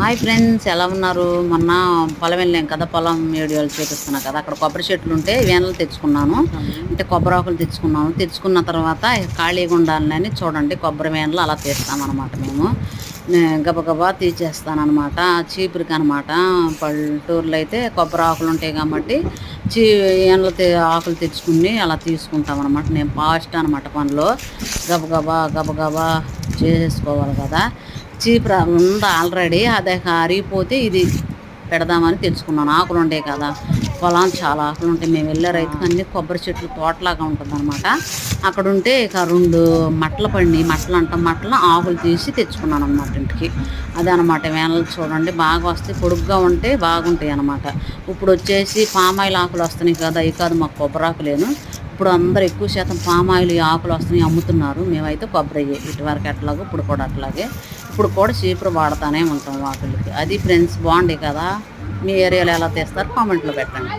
Hi friends ఎలా ఉన్నారు? మొన్న పొలం వెళ్ళాం కదా పొలం వీడియోలు చూపిస్తున్నా కదా అక్కడ కొబ్బరి చెట్లు ఉంటే వేనలు తెచ్చుకున్నాను. అంటే కొబ్బరి ఆకులు తెచ్చుకున్నాను తెచ్చుకున్న తర్వాత ఖాళీగా ఉండాలని చూడండి కొబ్బరి వేనలు అలా తీస్తామన్నమాట మేము. గబగబా తీసేస్తానమాట చీపురికి అనమాట పల్లెటూరులో అయితే కొబ్బరి ఆకులు ఉంటాయి కాబట్టి చీ ఏండ్ల ఆకులు తెచ్చుకుని అలా తీసుకుంటాం అనమాట నేను ఫాస్ట్ అనమాట పనిలో. గబగబా గబగబా చేసుకోవాలి కదా. చీపుర ఉంది ఆల్రెడీ అదే అరిగిపోతే ఇది పెడదామని తెచ్చుకున్నాను. ఆకులు ఉంటాయి కదా పొలాలు చాలా ఆకులు ఉంటాయి. మేము వెళ్ళే రైతుకి అన్ని కొబ్బరి చెట్లు తోటలాగా ఉంటుంది అనమాట అక్కడ ఉంటే ఇక రెండు మట్టలు పడినాయి. మట్టలు అంటాం. మట్టలు ఆకులు తీసి తెచ్చుకున్నాను అనమాట ఇంటికి. అదే అనమాట వేనలు చూడండి. బాగా వస్తే పొడుగ్గా ఉంటే బాగుంటాయి అనమాట ఇప్పుడు వచ్చేసి పామాయిల్ ఆకులు వస్తున్నాయి కదా అవి కాదు మాకు కొబ్బరి ఆకులేను ఇప్పుడు అందరు ఎక్కువ శాతం పామాయిల్ ఆకులు వస్తున్నాయి అమ్ముతున్నారు. మేమైతే కొబ్బరి ఇటువరకు అట్లాగే ఇప్పుడు కూడా అట్లాగే. ఇప్పుడు కూడా చీపురు వాడుతూనే ఉంటాం వాటికి అది ఫ్రెండ్స్ బాగుండే కదా మీ ఏరియాలో ఎలా తీస్తారు కామెంట్లో పెట్టండి.